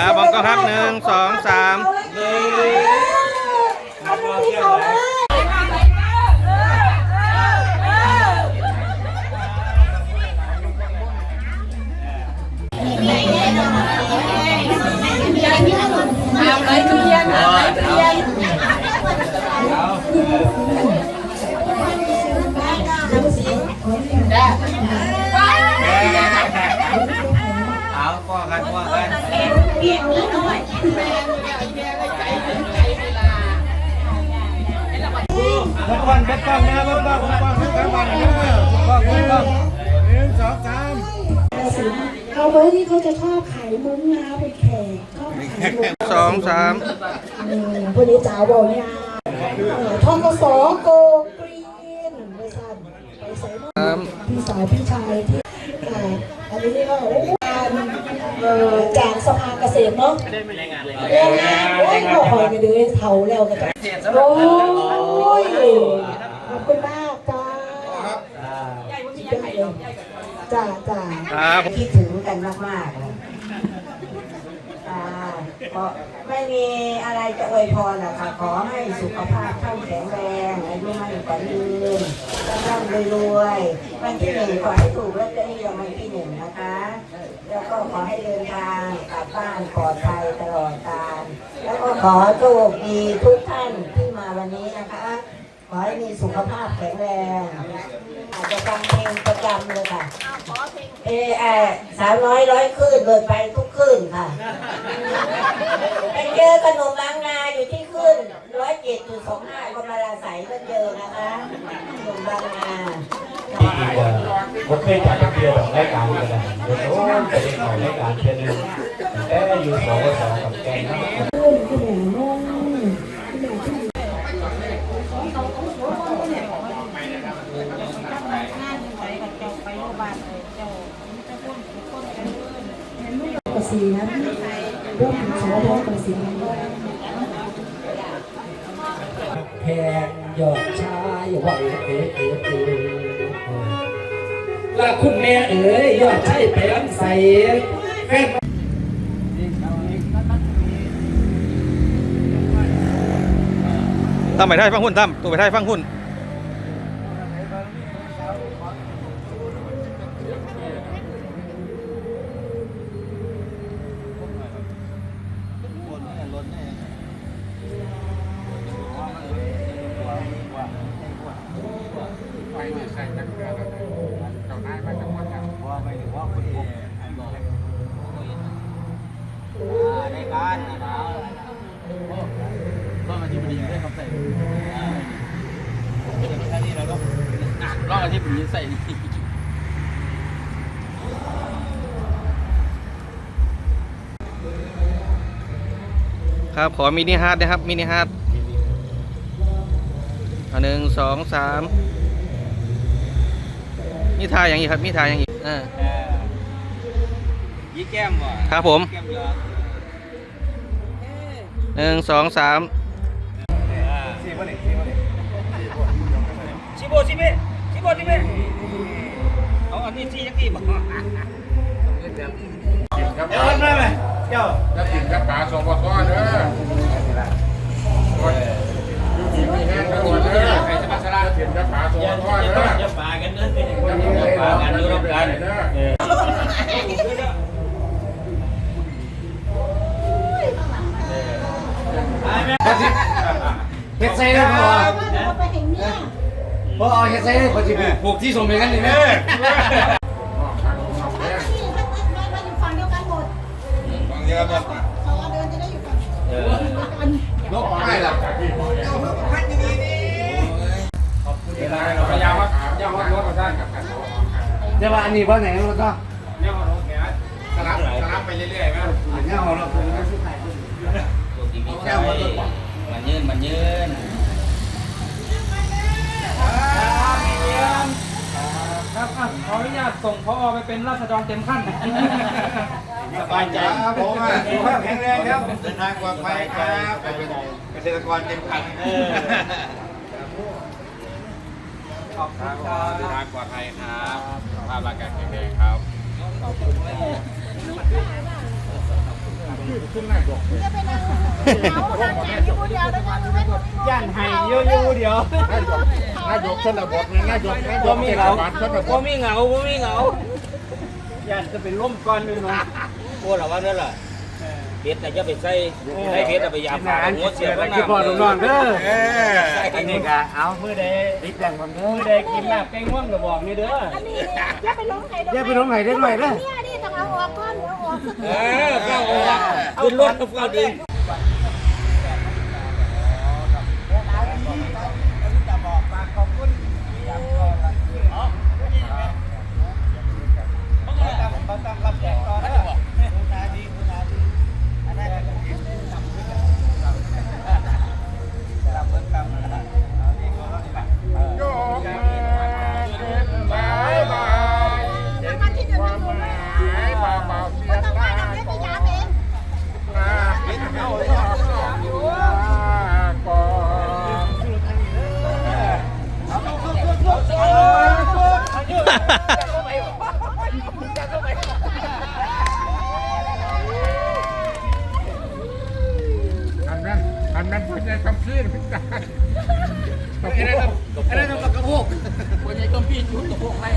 อ่าบองก็ครับหนึ่งสองสามเอาดูที่เขา เลยเอาป้อกันป้อกันรบกวนเบ็ดกล้องนะรบกวนรบกวนรบกวนรบกวนรบกวนรบกวนหนึ่งสองสามเขาเบอร์ที่เขาจะชอบขายมุ้งน้าเป็นแขกชอบขายมุ้งสองสามเออพวกนี้จ๋าบอกยาทองกสโกกรีนไปสั่นไปใส่สามพี่สาวพี่ชายที่อันนี้กว่าโอ้การจาก ษตรเนาะได้ไม่รายงานเลยรายงานโอ้ยขอคอยกันดูเท่าแล้วกันโอ้ยขอบคุณมากจ้าจ้าจ้าครับคิดถึงกันมากๆเลยค่ะก็ไม่มีอะไรจะอวยพรหรอกค่ะขอให้สุขภาพเข้มแข็งแรงอายุมั่นขวัญยืนร่ำรวยๆวันที่หนึ่งขอให้ถูกลอตเตอรี่รางวัลที่หนึ่ง นะคะ แล้วก็ขอให้เดินทางกลับบ้านปลอดภัยตลอดกาลแล้วก็ขอโชคดีทุกท่านที่มาวันนี้นะคะ ขอให้มีสุขภาพแข็งแรงอาจจะฟังเพลงประจำเลยค่ะเออเอสาวน้อยร้อยคืนเบิดไปทุกคืนค่ะไปเจอขนมบางนาอยู่ที่คืนร้อยเจ็ดจุดสองห้าก็มาลาใสก็เจอนะคะขนมบางนา ผมเคยจัดเบียร์ของรายการกันนะเดี๋ยโน้นจะเป็นของรายการเพียงหนึงแต่อยู่สองสองกับแกงนะขึ้นขึ้นแหนนุ่มขึ้นแหนขึ้นกระสีนะเรื่องของสวพกระสีแพงยอดชายหวังเอ๋เอ๋เอ๋ และคุณแม่เอ๋ยยอดใชายไปลังใสแฟนตั้มไปได้ฟังหุ้นตั้มตัวไปได้ฟังหุ้นไปเลยในกา รก็มาที่บดีได้คำใส่แค่นี้เราก็รอบอาทิตย์บดีใส่ครับ ขอมินิฮาร์ดนะครับมินิฮาร์ดอันหนึ่งสองสามมีทายอย่างอีกครับมีทายอย่าง อีกเออยี่แก้มว่ะครับผม แก้มเยอะหนึ่งสองสามชิโบชิเบชิโบชิเบเอาอันนี้ซีจักรีบอกเดี๋ยวมาไหมเจ้า จะกินกับปลาสองปลาทอดเด้อโอ้ยอยู่ดีมีแห้งเด้อวันเด้อ ใครจะมาสลา จะกินกับปลาสองปลาทอดเด้อ จะปากันเนอะจะปากันดูรอบกัน เด้อ เฮ็ดไส้ได้พอพอเอาเฮ็ดไส้ได้พอจิผูกที่ส่งไปกันนี่แม่ลกไม่ล่ะเวลาเราพยายามว่าพยายามว่ารถมาด้านกับกันเดี๋ยวว่าอันนี้ว่าไหนรถก็เนี่ยมันรถแกสลับสลับไปเรื่อยๆไหมเนี่ยเอาเรามัน ยืนมันยืนครับอะขออนุญาตส่งพอไปเป็นราษฎรเต็มขั้น สบายใจครับผมสุขภาพแข็งแรงครับเดินทางปลอดภัยครับไปเป็นเกษตรกรเต็มคันขอบคุณครับเดินทางปลอดภัยครับสุขภาพร่างกายแข็งแรงครับขขึ้นหน้าดอก จะไปนั่งเหงานั่งแข่งอยู่ผู้เดียวแล้วยังไม่หมดย่านไห้เยอะอยู่เดียวน้าดอกหน้าดอกชนบทน้าดอกน้าดบ่มีเทเหงาศบาลชนบบ่ทมีเหงาบ่มีเหงาย่านจะเป็นล่มก่อนนึงเนาะโอ้ล่ะว่านั่นล่ะเพชรน่ะจะไปใส่ได้เพชรน่ะไปยามหาหัวเสียแล้วนะพ่อน้องเด้อเอออันนี้ก็เอามื้อใดติดแดงผมเด้อมื้อใดกินลาบแกงม่วงก็บอกนี่เด้ออันนี้เนี่ยอย่าไปลงไห้อย่าไปลงไห้เด็กหน่อยเด้อ เอาออกก่อนเอาออก เออเข้าออกขึ้นรถเอาเข้าดีโคำพีพิจารณ์อันนั้นต้องอันนั้นต้องกระโพกคนใหญ่ต้องพี่ชุดกระโพกไล่